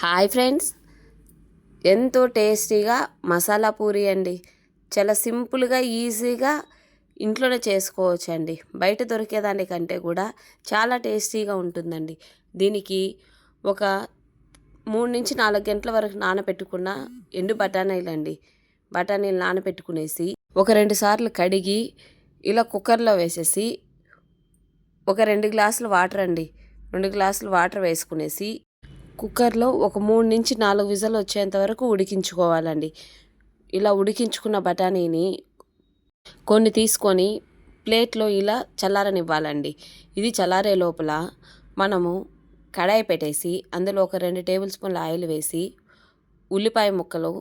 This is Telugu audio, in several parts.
Hi friends. ఎంతో టేస్టీగా మసాలా పూరి అండి. చాలా సింపుల్గా ఈజీగా ఇంట్లోనే చేసుకోవచ్చు అండి బయట దొరికేదానికంటే కూడా చాలా టేస్టీగా ఉంటుందండి. దీనికి ఒక మూడు నుంచి నాలుగు గంటల వరకు నానబెట్టుకున్న ఎండు బఠానీలు అండి బఠానీలు నానబెట్టుకునేసి ఒక రెండు సార్లు కడిగి ఇలా కుక్కర్లో వేసేసి ఒక రెండు గ్లాసులు వాటర్ అండి. రెండు గ్లాసులు వాటర్ వేసుకునేసి కుక్కర్లో ఒక మూడు నుంచి నాలుగు విజలు వచ్చేంత వరకు ఉడికించుకోవాలండి. ఇలా ఉడికించుకున్న బఠానీని కొన్ని తీసుకొని ప్లేట్లో ఇలా చల్లారనివ్వాలండి. ఇది చల్లారే లోపల మనము కడాయి పెట్టేసి అందులో ఒక రెండు టేబుల్ స్పూన్ల ఆయిల్ వేసి ఉల్లిపాయ ముక్కలు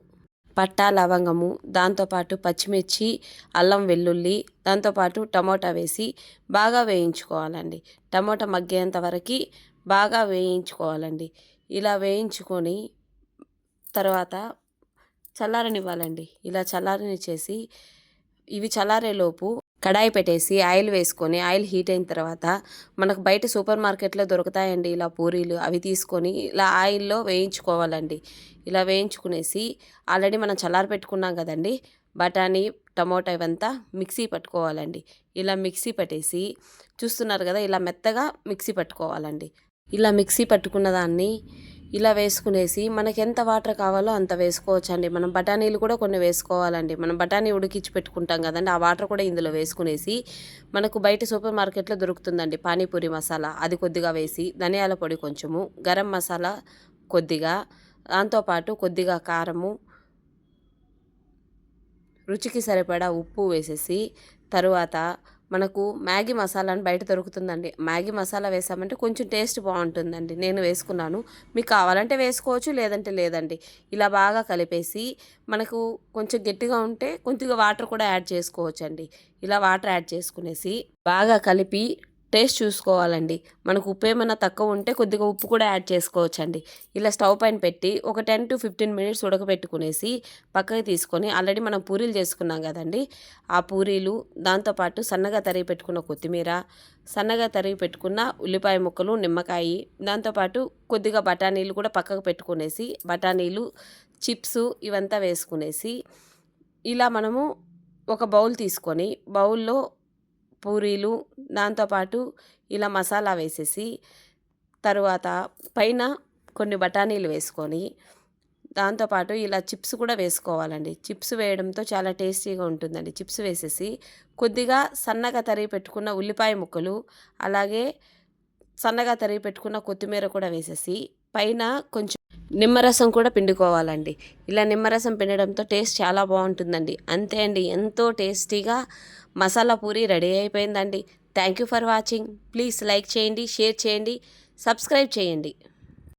పట్టా లవంగము దాంతోపాటు పచ్చిమిర్చి అల్లం వెల్లుల్లి దాంతోపాటు టమోటా వేసి బాగా వేయించుకోవాలండి. టమోటా మగ్గేంత వరకు బాగా వేయించుకోవాలండి. ఇలా వేయించుకొని తర్వాత చల్లారనివ్వాలండి. ఇలా చల్లారనిచ్చేసి ఇవి చల్లారేలోపు కడాయి పెట్టేసి ఆయిల్ వేసుకొని ఆయిల్ హీట్ అయిన తర్వాత మనకు బయట సూపర్ మార్కెట్లో దొరుకుతాయండి ఇలా పూరీలు. అవి తీసుకొని ఇలా ఆయిల్లో వేయించుకోవాలండి. ఇలా వేయించుకునేసి ఆల్రెడీ మనం చల్లారి పెట్టుకున్నాం కదండి బఠానీ టమోటా ఇవంతా మిక్సీ పట్టుకోవాలండి. ఇలా మిక్సీ పట్టేసి చూస్తున్నారు కదా ఇలా మెత్తగా మిక్సీ పట్టుకోవాలండి. ఇలా మిక్సీ పట్టుకున్న దాన్ని ఇలా వేసుకునేసి మనకి ఎంత వాటర్ కావాలో అంత వేసుకోవచ్చు అండి మనం బఠానీలు కూడా కొన్ని వేసుకోవాలండి. మనం బఠానీ ఉడికించి పెట్టుకుంటాం కదండి. ఆ వాటర్ కూడా ఇందులో వేసుకునేసి మనకు బయట సూపర్ మార్కెట్లో దొరుకుతుందండి పానీపూరి మసాలా. అది కొద్దిగా వేసి ధనియాల పొడి కొంచెము గరం మసాలా కొద్దిగా దాంతోపాటు కొద్దిగా కారము రుచికి సరిపడా ఉప్పు వేసేసి తరువాత మనకు మ్యాగీ మసాలా అని బయట దొరుకుతుందండి. మ్యాగీ మసాలా వేసామంటే కొంచెం టేస్ట్ బాగుంటుందండి. నేను వేసుకున్నాను. మీకు కావాలంటే వేసుకోవచ్చు లేదంటే లేదండి. ఇలా బాగా కలిపేసి మనకు కొంచెం గట్టిగా ఉంటే కొద్దిగా వాటర్ కూడా యాడ్ చేసుకోవచ్చండి. ఇలా వాటర్ యాడ్ చేసుకునేసి బాగా కలిపి టేస్ట్ చూసుకోవాలండి. మనకు ఉప్పు ఏమైనా తక్కువ ఉంటే కొద్దిగా ఉప్పు కూడా యాడ్ చేసుకోవచ్చండి. ఇలా స్టవ్ పైన పెట్టి ఒక టెన్ టు ఫిఫ్టీన్ మినిట్స్ ఉడకబెట్టుకునేసి పక్కకి తీసుకొని ఆల్రెడీ మనం పూరీలు చేసుకున్నాం కదండి. ఆ పూరీలు దాంతోపాటు సన్నగా తరిగి పెట్టుకున్న కొత్తిమీర సన్నగా తరిగి పెట్టుకున్న ఉల్లిపాయ ముక్కలు నిమ్మకాయ దాంతోపాటు కొద్దిగా బఠానీలు కూడా పక్కకు పెట్టుకునేసి బఠానీలు చిప్స్ ఇవంతా వేసుకునేసి ఇలా మనము ఒక బౌల్ తీసుకొని బౌల్లో పూరీలు దాంతోపాటు ఇలా మసాలా వేసేసి తరువాత పైన కొన్ని బఠానీలు వేసుకొని దాంతోపాటు ఇలా చిప్స్ కూడా వేసుకోవాలండి. చిప్స్ వేయడంతో చాలా టేస్టీగా ఉంటుందండి. చిప్స్ వేసేసి కొద్దిగా సన్నగా తరిగి పెట్టుకున్న ఉల్లిపాయ ముక్కలు అలాగే సన్నగా తరిగి పెట్టుకున్న కొత్తిమీర కూడా వేసేసి పైన కొంచెం నిమ్మరసం కూడా పిండుకోవాలండి. ఇలా నిమ్మరసం పిండడంతో టేస్ట్ చాలా బాగుంటుందండి. అంతే అండి ఎంతో టేస్టీగా మసాలా పూరి రెడీ అయిపోయిందండి. Thank you for watching. Please like చేయండి షేర్ చేయండి సబ్స్క్రైబ్ చేయండి.